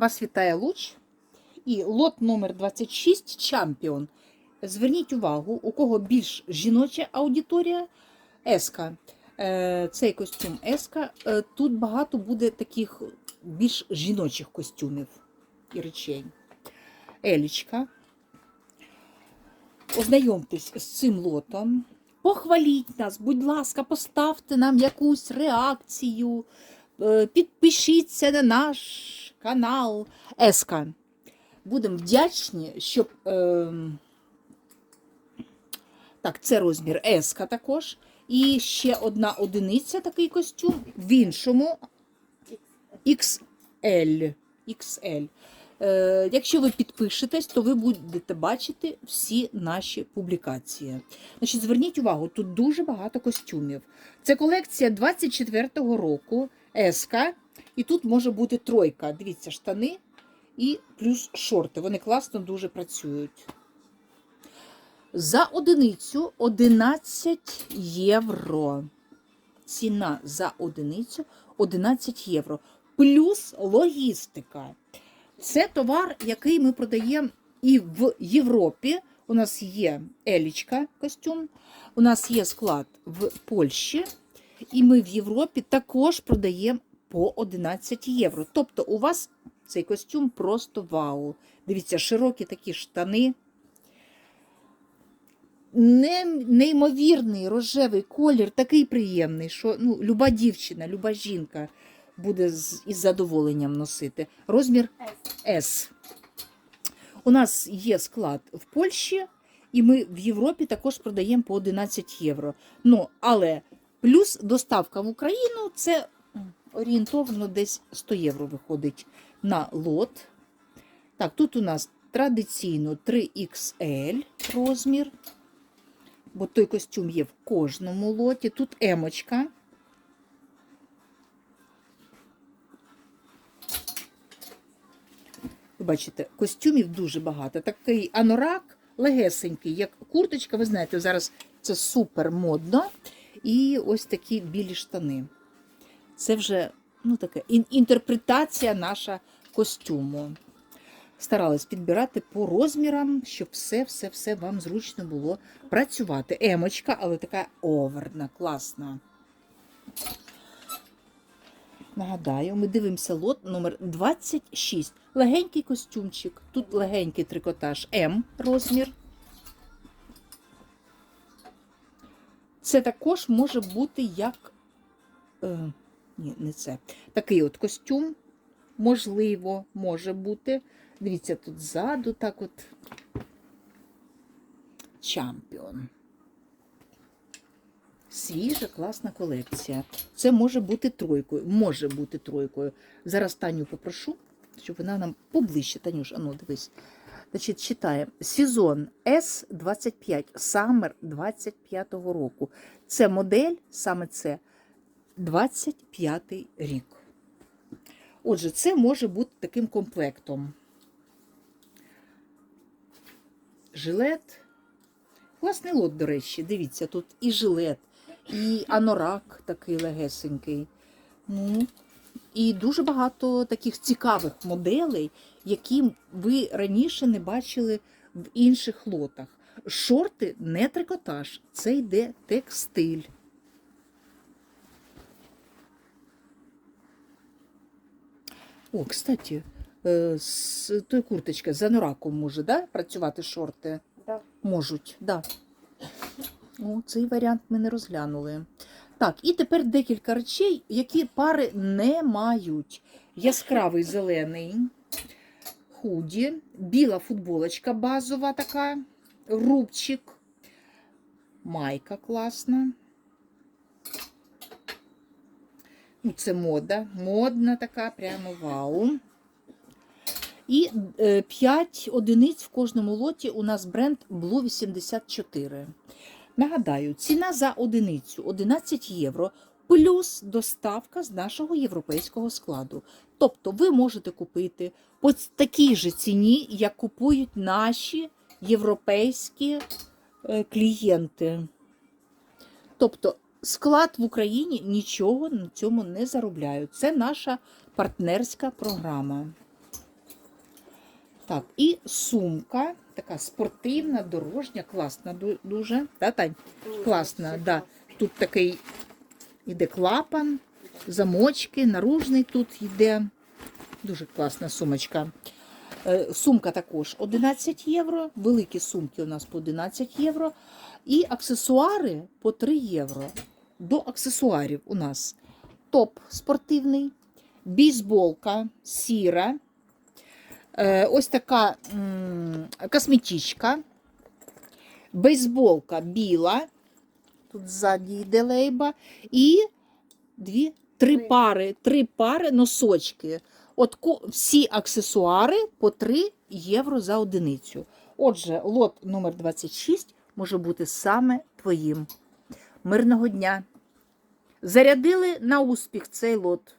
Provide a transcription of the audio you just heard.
Вас вітає Луч. І лот номер 26 Чампіон. Зверніть увагу, у кого більш жіноча аудиторія Еска. Е, Цей костюм Еска. Е, Тут багато буде таких більш жіночих костюмів і речей. Елічка. Ознайомтесь з цим лотом. Похваліть нас, будь ласка, поставте нам якусь реакцію. Е, Підпишіться на наш канал Еска. Будемо вдячні, щоб. Е, так, це розмір Еска також. І ще одна одиниця такий костюм в іншому XL. XL. Е, якщо ви підпишетесь, то ви будете бачити всі наші публікації. Значить, Зверніть увагу, тут дуже багато костюмів. Це колекція 24-го року Еска. І тут може бути тройка. Дивіться, штани і плюс шорти. Вони класно дуже працюють. За одиницю 11 євро. Ціна за одиницю 11 євро. Плюс логістика. Це товар, який ми продаємо і в Європі. У нас є елічка костюм, у нас є склад в Польщі, і ми в Європі також продаємо по 11 євро. Тобто у вас цей костюм просто вау. Дивіться, широкі такі штани. Не, неймовірний рожевий колір, такий приємний, що ну, люба дівчина, люба жінка буде з, із задоволенням носити. Розмір S. У нас є склад в Польщі, і ми в Європі також продаємо по 11 євро. Ну, але плюс доставка в Україну це орієнтовно десь 100 євро виходить на лот. Так, тут у нас традиційно 3XL розмір, бо той костюм є в кожному лоті. Тут емочка. Ви бачите, костюмів дуже багато. Такий анорак легесенький, як курточка. Ви знаєте, зараз це супер модно. І ось такі білі штани. Це вже ну, така інтерпретація наша костюму. Старались підбирати по розмірам, щоб все-все-все вам зручно було працювати. Емочка, але така оверна, класна. Нагадаю, ми дивимося лот номер 26. Легенький костюмчик. Тут легенький трикотаж М розмір. Це також може бути як. Е, ні, не це. Такий от костюм, можливо, може бути. Дивіться, тут ззаду так от. Чампіон. Свіжа, класна колекція. Це може бути тройкою. Може бути тройкою. Зараз Таню попрошу, щоб вона нам поближче. Танюш, ану, дивись. Значить, читаємо. Сезон С25, Summer 25-го року. Це модель, саме це 25-й рік. Отже, це може бути таким комплектом. Жилет. Класний лот, до речі, дивіться, тут і жилет, і анорак такий легесенький. Ну, і дуже багато таких цікавих моделей, які ви раніше не бачили в інших лотах. Шорти не трикотаж, це йде текстиль. О, кстати, е, з той курточка з анораком може да, працювати шорти? Да. Можуть, да. О, цей варіант ми не розглянули. Так, і тепер декілька речей, які пари не мають. Яскравий зелений худі, біла футболочка базова така, рубчик, майка класна. Ну, Це мода, модна така, прямо вау. І 5 одиниць в кожному лоті у нас бренд Blue 84. Нагадаю, ціна за одиницю 11 євро плюс доставка з нашого європейського складу. Тобто ви можете купити по такій же ціні, як купують наші європейські е, клієнти. Тобто склад в Україні нічого на цьому не заробляють. Це наша партнерська програма. Так, і сумка, така спортивна, дорожня, класна дуже. Та, Тань? Класна, да. Тут такий іде клапан, замочки, наружний тут йде. Дуже класна сумочка. Е, Сумка також 11 євро, великі сумки у нас по 11 євро. І аксесуари по 3 євро. До аксесуарів у нас топ спортивний, бейсболка сіра, ось така косметичка, бейсболка біла, тут ззаді йде лейба, і дві, три Три. пари, три пари носочки. От всі аксесуари по 3 євро за одиницю. Отже, лот номер 26 може бути саме твоїм. Мирного дня! Зарядили на успіх цей лот.